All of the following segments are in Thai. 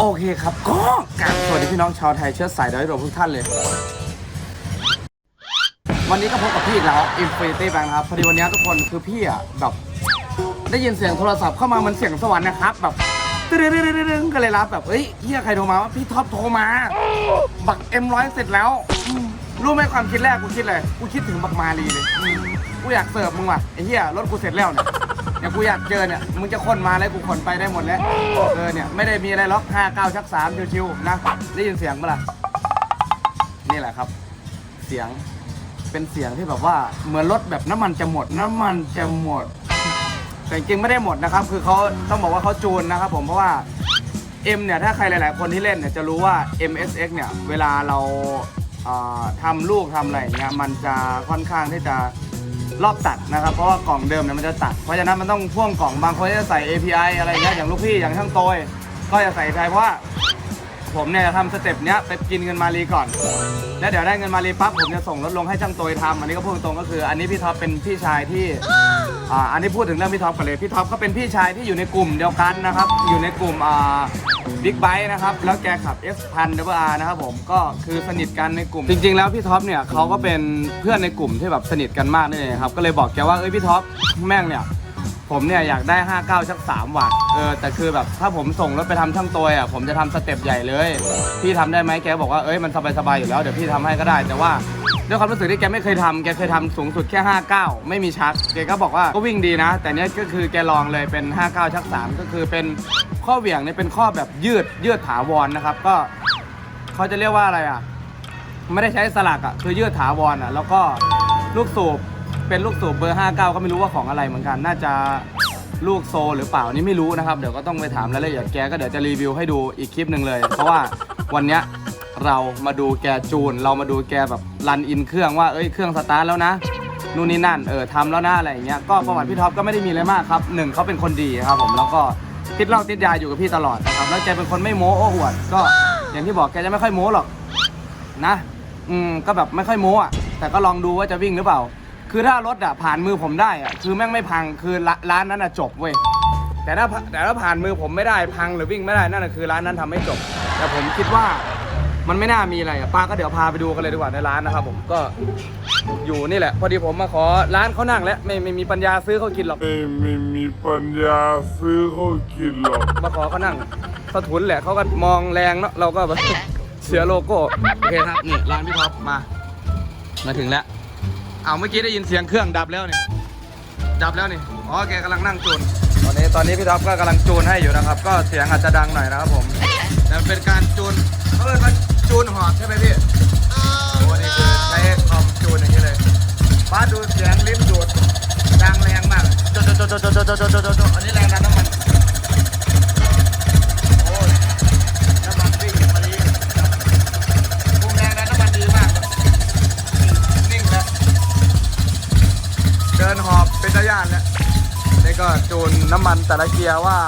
โอเคครับ ก็กราบสวัสดีพี่น้องชาวไทยเชื้อสายดอยโดมทุกท่านเลย วันนี้ก็พบกับพี่อีกแล้ว Infinity Bank ครับ พอดีวันนี้ทุกคนคือพี่อะแบบ ได้ยินเสียงโทรศัพท์เข้ามามันเสียงสวรรค์นะครับ แบบตึ๊ดๆๆๆก็เลยรับแบบเฮ้ยเฮียใครโทรมาว่าพี่ท็อปโทรมา บักเอ็มร้อยเสร็จแล้วอืมรู้ไหมความคิดแรกกูคิดเลยกูคิดถึงบักมาลีเลยอืมกูอยากเสิร์ฟมึงว่ะไอ้เหี้ยรถกูเสร็จแล้วเนี่ย เนี่ยกูอยากเจอเนี่ยมึงจะคนมาแล้วกูคนไปได้หมดแล้วเออเนี่ยไม่ได้มีอะไรล็อกห้าเก้าชักสามชิวๆนะได้ยินเสียงเมื่อไหร่ะนี่แหละครับ เสียงเป็นเสียงที่แบบว่าเหมือนรถแบบน้ำมันจะหมด น้ำมันจะหมด แต่จริงๆไม่ได้หมดนะครับ คือเขาต้องบอกว่าเขาจูนนะครับผมเพราะว่า M เนี่ยถ้าใครหลาย ๆ คนที่เล่นเนี่ยจะรู้ว่า MSX เนี่ยเวลาเราทำลูกทำอะไรเงี้ยมันจะค่อนข้างที่จะ รอบตัดนะครับ เพราะว่ากล่องเดิมเนี่ยมันจะตัด เพราะฉะนั้นมันต้องพ่วงกล่องบางคนจะใส่ API อะไรอย่างเงี้ยอย่างลูกพี่อย่างช่างโตยก็จะใส่ API เพราะว่า ผมเนี่ยจะทำสเต็ปเนี้ยไปกินเงินมารีก่อน แล้วเดี๋ยวได้เงินมารีปั๊บผมจะส่งรถลงให้ช่างโตยทำอันนี้ก็พูดตรงๆก็คือ อันนี้พี่ท็อปเป็นพี่ชายที่อ่าอันนี้พูดถึงเรื่องพี่ท็อปกันเลยพี่ท็อปก็เป็นพี่ชายที่อยู่ในกลุ่มเดียวกันนะครับอยู่ในกลุ่มอ่าบิ๊กไบค์นะครับแล้วแกขับ S พัน WR นะครับผมก็คือสนิทกันในกลุ่ม จริง ๆ แล้วพี่ท็อปเนี่ยเขาก็เป็นเพื่อนในกลุ่มที่แบบสนิทกันมากนี่เลยครับก็เลยบอกแกว่าเอ้ยพี่ท็อปแม่งเนี่ย ผมเนี่ยอยากได้ 59ชัก3วัตต์เออแต่คือแบบถ้าผมส่งรถไปทำช่างตัวอะผมจะทำสเต็ปใหญ่เลยพี่ทำได้ไหมแกบอกว่าเอ้ยมันสบายๆอยู่แล้วเดี๋ยวพี่ทำให้ก็ได้ แต่ว่าด้วยความรู้สึกที่แกไม่เคยทำแกเคยทำสูงสุดแค่ 59 ไม่มีชักแกก็บอกว่าก็วิ่งดีนะ แต่เนี้ยก็คือแกลองเลยเป็น 59 ชัก 3 ก็คือเป็นข้อเหวี่ยงเนี่ยเป็นข้อแบบยืดยืดถาวรนะครับก็เขาจะเรียกว่าอะไรอะ ไม่ได้ใช้สลักอะคือยืดถาวรอะ แล้วก็ลูกสูบ เป็นลูกสูบเบอร์ 59 ก็ไม่รู้ว่าของอะไรเหมือนกัน น่าจะลูกโซหรือเปล่านี่ไม่รู้นะครับ เดี๋ยวก็ต้องไปถามรายละเอียดแกก็เดี๋ยวจะรีวิวให้ดูอีกคลิปหนึ่งเลย เพราะว่าวันเนี้ยเรามาดูแกจูน เรามาดูแกแบบรันอินเครื่องว่าเอ้ยเครื่องสตาร์ทแล้วนะนู่นนี่นั่นเออทำแล้วนะอะไรอย่างเงี้ยก็ประวัติพี่ท็อปก็ไม่ได้มีอะไรมากครับหนึ่งเขาเป็นคนดีครับผมแล้วก็ติดเหล้าติดยาอยู่กับพี่ตลอดนะครับแล้วแกเป็นคนไม่โม้โอ้อวดก็อย่างที่บอกแกจะไม่ค่อยโม้หรอกนะ อืมก็แบบไม่ค่อยโม้อะแต่ก็ลองดูว่าจะวิ่งหรือเปล่า คือถ้ารถอะผ่านมือผมได้อะคือแม่งไม่พังคือร้านร้านนั้นอะจบเว้ยแต่ถ้าแต่ถ้าผ่านมือผมไม่ได้พังหรือวิ่งไม่ได้นั่นนะคือร้านนั้นทำไม่จบ แต่ผมคิดว่ามันไม่น่ามีอะไรอะป้าก็เดี๋ยวพาไปดูกันเลยดีกว่าในร้านนะครับผมก็อยู่นี่แหละ พอดีผมมาขอร้านเขานั่งแล้วไม่ไม่มีปัญญาซื้อเขากินหรอก ไม่ไม่มีปัญญาซื้อเขากินหรอก มาขอเขานั่งเขาทุนแหละเขาก็มองแรงเนาะเราก็แบบ เสือโลโก้โอเคครับนี่ร้านพี่ท็อปมา มาถึงแล้วเอาวเมื่อกี้ได้ยินเสียงเครื่องดับแล้วนี่ดับแล้วนี่อ๋อแกกำลังนั่งจูนตอนนี้ตอนนี้พี่ท็อปก็กำลังจูนให้อยู่นะครับ ก็เสียงอาจจะดังหน่อยนะครับผมแต่มันเป็นการจูนเขาเรียกว่าจูนหอบใช่ไหมพี่โอ้นี่คือใช้คอมจูนอย่างนี้เลยป้าดูเสียงลิ้นดูดดังแรงมากโจโจโจโจโจโจโจโหอบเป็นระยะแล้วนี่ก็จูนน้ำมันแต่ละเกียร์ว่า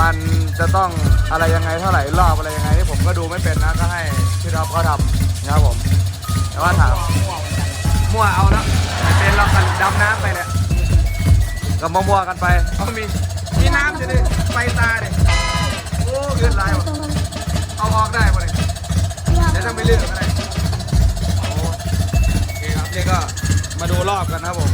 มันจะต้องอะไรยังไงเท่าไหร่รอบอะไรยังไงที่ผมก็ดูไม่เป็นนะก็ให้พี่ท็อปเขาทำนะครับผม แต่ว่าถามมั่วเอานะเป็นเรากันดำน้ำไปเนี่ยก็มั่วๆกันไปเอามีมีน้ำอยู่ดิไฟตาดิโอ้เลือดไหลว่ะเอาออกได้ปะเนี่ยเดี๋ยวถ้าไม่เลือกก็ได้โอ้โอเคครับนี่ก็มาดูรอบกันนะครับผม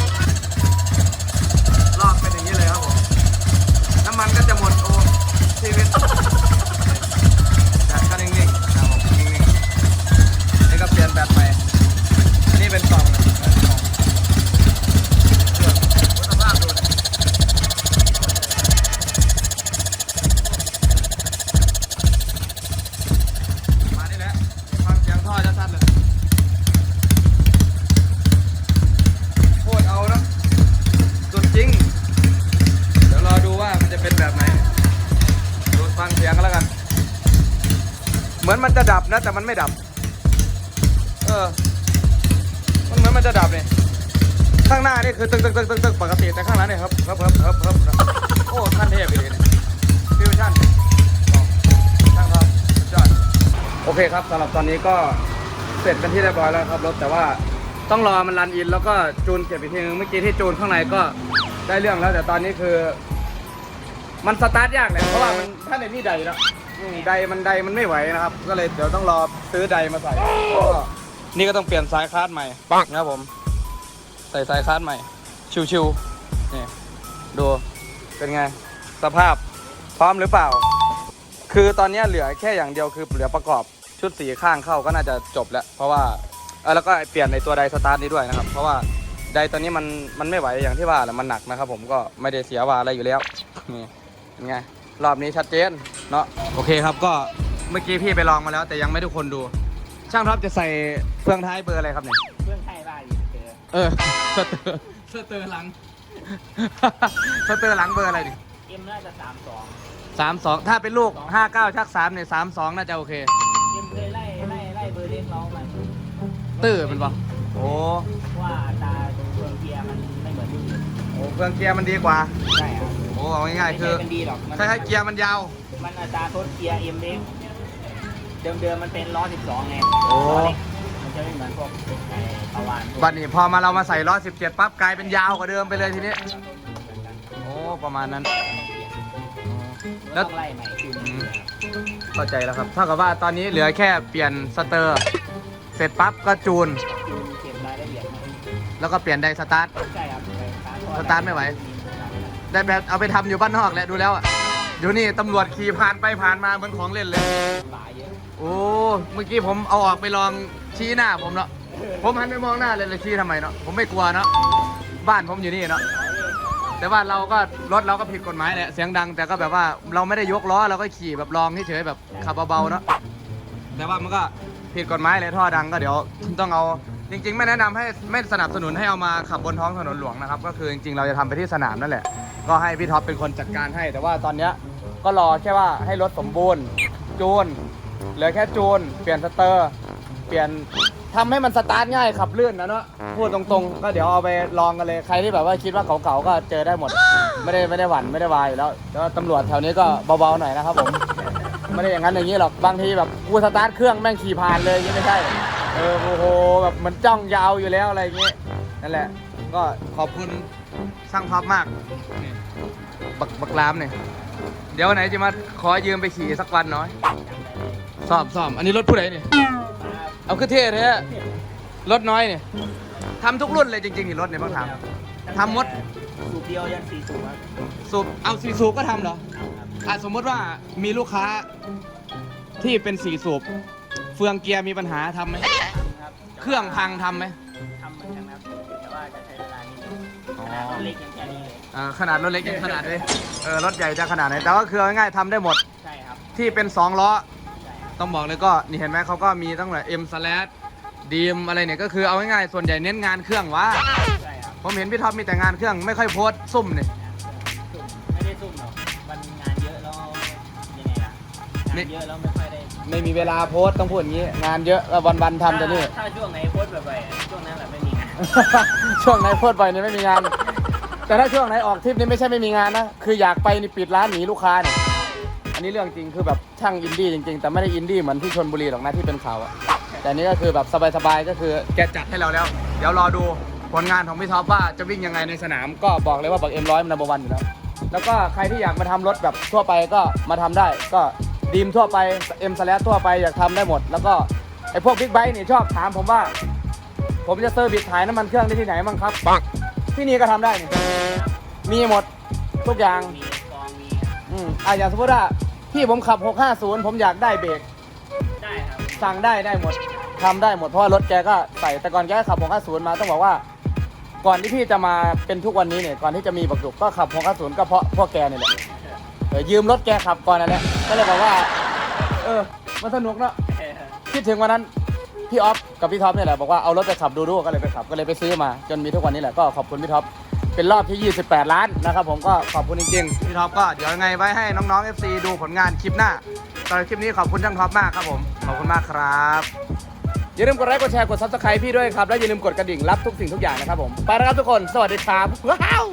นะแต่มันไม่ดับ เออ มันเหมือนมันจะดับเนี่ยข้างหน้านี่คือตึกตึกตึกตึกตึกปกติแต่ข้างหลังเนี่ยครับครับครับครับครับโอ้ขั้นเทพไปเลยเนี่ยฟิวชั่นช่างครับสุดยอดโอเคครับสำหรับตอนนี้ก็เสร็จเป็นที่เรียบร้อยแล้วครับรถแต่ว่าต้องรอมันรันอินแล้วก็จูนเก็บอีกทีนึงเมื่อกี้ที่จูนข้างในก็ได้เรื่องแล้ว แต่ตอนนี้คือ มันสตาร์ทยากแหละเพราะว่ามันถ้านในพี่ใดแล้ว ไดมันไดมันไม่ไหวนะครับ ก็เลยเดี๋ยวต้องรอซื้อไดมาใส่ก็นี่ก็ต้องเปลี่ยนสายคาดใหม่ปังนะครับผม ใส่สายคาดใหม่ ชิวๆนี่ดูเป็นไง สภาพพร้อมหรือเปล่า คือตอนนี้เหลือแค่อย่างเดียวคือเหลือประกอบชุดสีข้างเข้าก็น่าจะจบแล้ว เพราะว่าเออแล้วก็เปลี่ยนในตัวไดสตาร์ทนี้ด้วยนะครับ เพราะว่าไดตัวนี้มันมันไม่ไหวอย่างที่ว่าแหละมันหนักนะครับ ผมก็ไม่ได้เสียวาอะไรอยู่แล้วนี่เป็นไง รอบนี้ชัดเจนเนาะโอเคครับก็เมื่อกี้พี่ไปลองมาแล้ว แต่ยังไม่ทุกคนดู ช่างท็อปจะใส่เฟืองท้ายเบอร์อะไรครับเนี่ยเพื่อนไทยบ้านอยู่เจอเออสเตอร์สเตอร์หลัง สเตอร์หลังเบอร์อะไรดิเอ็มน่าจะสามสองสามสองถ้าเป็นลูกห้าเก้าชักสามเนี่ยสามสองน่าจะโอเค เอ็มเคยไล่ไล่ไล่เบอร์เล่นเรามันตื้อเป็นปะโอ้ว่าอัตราเครื่องเกียร์มันไม่เหมือนที่อื่นโหเครื่องเกียร์มันดีกว่า ใช่ครับโอ้ เอาง่ายๆคือไม่ใช่กันดีหรอกมันใช่ให้เกียร์มันยาว มันอัตราทดเกียร์เอ็มเล็กเดิมเดิมๆมันเป็นล้อสิบสองไงโอ้ ล้อเล็กมันจะไม่เหมือนพวกไอ้ปาวานพวกบัดนี้พอมาเรามาใส่ล้อสิบเจ็ดปั๊บกลายเป็นยาวกว่าเดิมไปเลยทีนี้โอ้ประมาณนั้น แล้แล้วว ต้องไล่ใหม่คืออืมเข้าใจแล้วครับเท่ากับว่าตอนนี้เหลือแค่เปลี่ยนสเตอร์ เสร็จปั๊บก็จูนคือเก็บรายละเอียดมาแล้วก็เปลี่ยนไดสตาร์ท ใช่ครับสตาร์ทไม่ไหว ได้แบบเอาไปทำอยู่บ้านนอกแหละดูแล้วอะเดี๋ยวนี้ตำรวจขี่ผ่านไปผ่านมาเหมือนของเล่นเลย หลายเยอะโอ้เมื่อกี้ผมเอาออกไปลองชี้หน้าผมเนาะผมหันไปมองหน้าเลยเลยชี้ทำไมเนาะผมไม่กลัวเนาะบ้านผมอยู่นี่เนาะแต่ว่าเราก็รถเราก็ผิดกฎหมายแหละเสียงดังแต่ก็แบบว่าเราไม่ได้ยกล้อเราก็ขี่แบบลองเฉยๆแบบขับเบาๆเนาะแต่ว่ามันก็ผิดกฎหมายเลยท่อดังก็เดี๋ยวต้องเอาจริง ๆ ไม่แนะนำให้ไม่สนับสนุนให้เอามาขับบนท้องถนนหลวงนะครับก็คือจริงๆเราจะทำไปที่สนามนั่นแหละ ก็ให้พี่ท็อปเป็นคนจัดการให้ แต่ว่าตอนเนี้ยก็รอแค่ว่าให้รถสมบูรณ์ จูนเหลือแค่จูน เปลี่ยนสเตอร์ เปลี่ยนทำให้มันสตาร์ทง่ายขับลื่นนะเนาะพูดตรงๆ ก็เดี๋ยวเอาไปลองกันเลยใครที่แบบว่าคิดว่าเก่าๆก็เจอได้หมด ไม่ได้ไม่ได้หวั่นไม่ได้วายอยู่แล้วแต่ว่าตำรวจแถวนี้ก็เบาๆหน่อยนะครับผมไม่ได้อย่างนั้นอย่างนี้หรอกบางทีแบบกูสตาร์ทเครื่องแม่งขี่ผ่านเลยอย่างนี้ไม่ใช่เออโอ้โหแบบมันจ้องยาวอยู่แล้วอะไรอย่างงี้ นั่นแหละ ก็ขอบคุณช่างท็อปมากนี่บักบักลามเนี่ยเดี๋ยววันไหนจะมาขอยืมไปขี่สักวันหน้อยสอบสอบอันนี้รถผู้ใดเนี่ยเอาคือเท่แท้รถน้อยเนี่ยทำทุกรุ่นเลยจริงๆนี่รถเนี่ยบางถาม ทำหมด สูบเดียวยันสี่สูบครับสูบเอาสีสูบก็ทำเหรออะสมมติว่ามีลูกค้าที่เป็นสีสูบ เฟืองเกียร์มีปัญหาทำไหม ครับเครื่องพังทำไหม จะใช้เวลานิดนึงอ๋อขนาดรถเล็กยังแค่นี้เลยอ่าขนาดรถเล็กยังขนาดเลยเออรถใหญ่จะขนาดไหนแต่ว่าคือเอาง่ายๆทำได้หมดใช่ครับที่เป็นสองล้อ ใช่ครับต้องบอกเลยก็นี่เห็นไหมเขาก็มีตั้งแต่ M slash ดีมอะไรเนี่ยก็คือเอาง่ายๆส่วนใหญ่เน้นงานเครื่องวะใช่ครับผมเห็นพี่ท็อปมีแต่งานเครื่องไม่ค่อยโพสต์ซุ่มเนี่ย ซุ่มไม่ได้ซุ่มหรอกมันงานเยอะแล้วยังไงล่ะงานเยอะแล้วไม่ค่อยได้ไม่มีเวลาโพสต์ต้องพูดอย่างนี้ งานเยอะแล้ววันๆทำแต่นี่ ถ้าถ้าช่วงไหนโพสต์บ่อยๆช่วงนั้นแหละไม่มีงาน ช่วงไหนโพสต์ไปนี่ไม่มีงาน แต่ถ้าช่วงไหนออกทริปนี่ไม่ใช่ไม่มีงานนะ คืออยากไปนี่ปิดร้านหนีลูกค้าเนี่ย อันนี้เรื่องจริงคือแบบช่างอินดี้จริง ๆ แต่ไม่ได้อินดี้เหมือนที่ชนบุรีหรอกนะที่เป็นข่าวอะแต่นี่ก็คือแบบสบายๆก็คือแกจัดให้เราแล้ว เดี๋ยวรอดูผลงานของพี่ท็อปว่าจะวิ่งยังไงในสนาม ก็บอกเลยว่าบักเอ็มร้อยมันนับวันอยู่แล้ว แล้วก็ใครที่อยากมาทำรถแบบทั่วไปก็มาทำได้ ก็ดีมทั่วไปเอ็มสแลทั่วไปอยากทำได้หมด แล้วก็ไอพวกบิ๊กไบค์นี่ชอบถามผมว่า ผมจะเซอร์วิสถ่ายน้ำมันเครื่องได้ที่ไหนบ้างครับปังที่นี่ก็ทำได้นี่มีหมดทุกอย่างมีกองมีอืมอะอย่างสมมติว่าพี่ผมขับ 650 ผมอยากได้เบรกได้ครับสั่งได้ได้หมดทำได้หมดเพราะว่ารถแกก็ใส่แต่ก่อนแกก็ขับ 650 มาต้องบอกว่า ก่อนที่พี่จะมาเป็นทุกวันนี้เนี่ยก่อนที่จะมีบักจุกก็ขับ 650 ก็เพราะพวกแกนี่แหละเออยืมรถแกขับก่อนนั่นแหละก็เลยบอกว่า เออมันสนุกเนาะคิดถึงวันนั้น พี่ออฟ กับพี่ท็อปเนี่ยแหละบอกว่าเอารถไปขับดูดูก็เลยไปขับก็เลยไปซื้อมา จนมีทุกวันนี้แหละก็ขอบคุณพี่ท็อปเป็นรอบที่ 28 ล้านนะครับผมก็ขอบคุณจริงๆพี่ท็อปก็เดี๋ยวยังไงไว้ให้น้องๆ FC ดูผลงานคลิปหน้าตอนคลิปนี้ขอบคุณช่างท็อปมากครับผมขอบคุณมากครับอย่าลืมกดไลค์กดแชร์กดซับสไครต์พี่ด้วยครับและอย่าลืมกดกระดิ่งรับทุกสิ่งทุกอย่างนะครับผมไปแล้วครับทุกคนสวัสดีครับว้าว